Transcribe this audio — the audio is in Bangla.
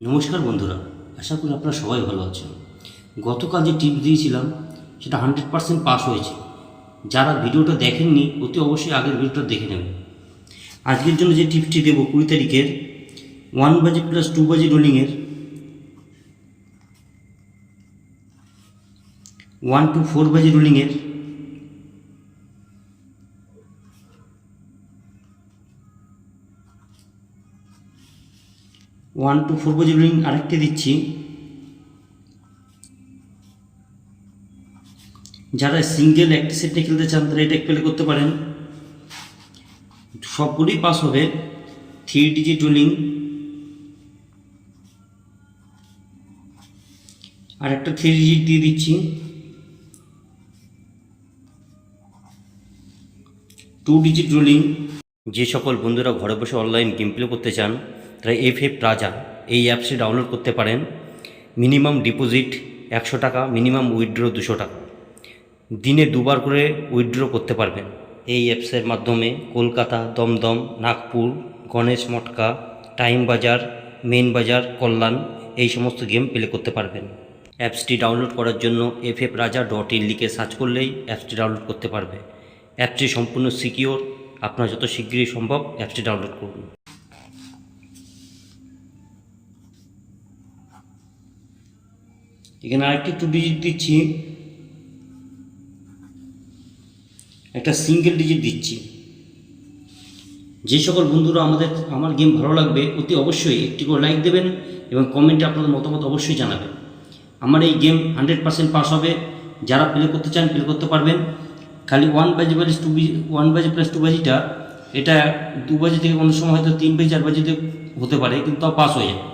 নমস্কার বন্ধুরা, আশা করি আপনারা সবাই ভালো আছেন। গতকাল যে টিপস দিয়েছিলাম, সেটা হান্ড্রেড পার্সেন্ট পাস হয়েছে। যারা ভিডিওটা দেখেননি, অতি অবশ্যই আগের ভিডিওটা দেখে নেবেন। আজকের জন্য যে টিপসটি দেবো কুড়ি তারিখের ওয়ান বাজে প্লাস টু বাজে রোলিংয়ের ওয়ান টু ফোর বাজে রোলিংয়ের ওয়ান টু ফোর বাজে রোলিং আরেকটি দিচ্ছি। যারা সিঙ্গেল একটি সেটে খেলতে চান, তারা এটা প্লে করতে পারেন। সবগুলোই পাস হবে। থ্রি ডিজিট রোলিং আর একটা থ্রি ডিজিট দিয়ে দিচ্ছি। টু ডিজিট রোলিং যে সকল বন্ধুরা ঘরে বসে অনলাইন গেম প্লে করতে চান তারা এফ এ প্লাজা এই অ্যাপসটি ডাউনলোড করতে পারেন। মিনিমাম ডিপোজিট একশো টাকা, মিনিমাম উইথড্র দুশো টাকা। দিনে দুবার করে উইথড্র করতে পারবেন। এই অ্যাপসের মাধ্যমে কলকাতা, দমদম, নাগপুর, গণেশ মটকা, টাইম বাজার মেন বাজার, কল্যাণ এই সমস্ত গেম প্লে করতে পারবেন। অ্যাপসটি ডাউনলোড করার জন্য F F Raja dot in লিখে সার্চ করলেই অ্যাপসটি ডাউনলোড করতে পারবে। অ্যাপসটি সম্পূর্ণ সিকিওর। আপনার যত শীঘ্রই সম্ভব অ্যাপসটি ডাউনলোড করুন। এখানে আরেকটি টু ডিজিট দিচ্ছি। একটা সিঙ্গেল ডিজিট দিচ্ছি। যে সকল বন্ধুরা আমাদের, আমার গেম ভালো লাগবে, অতি অবশ্যই একটি করে লাইক দেবেন এবং কমেন্টে আপনাদের মতামত অবশ্যই জানাবেন। আমার এই গেম হান্ড্রেড পার্সেন্ট পাস হবে। যারা প্লে করতে চান প্লে করতে পারবেন। খালি ওয়ান বাজে প্লাস টু বি ওয়ান বাজে প্লাস টু বাজিটা, এটা দু বাজে থেকে কোনো সময় হয়তো তিন বাজে, চার বাজেতে হতে পারে, কিন্তু তাও পাস হয়ে যায়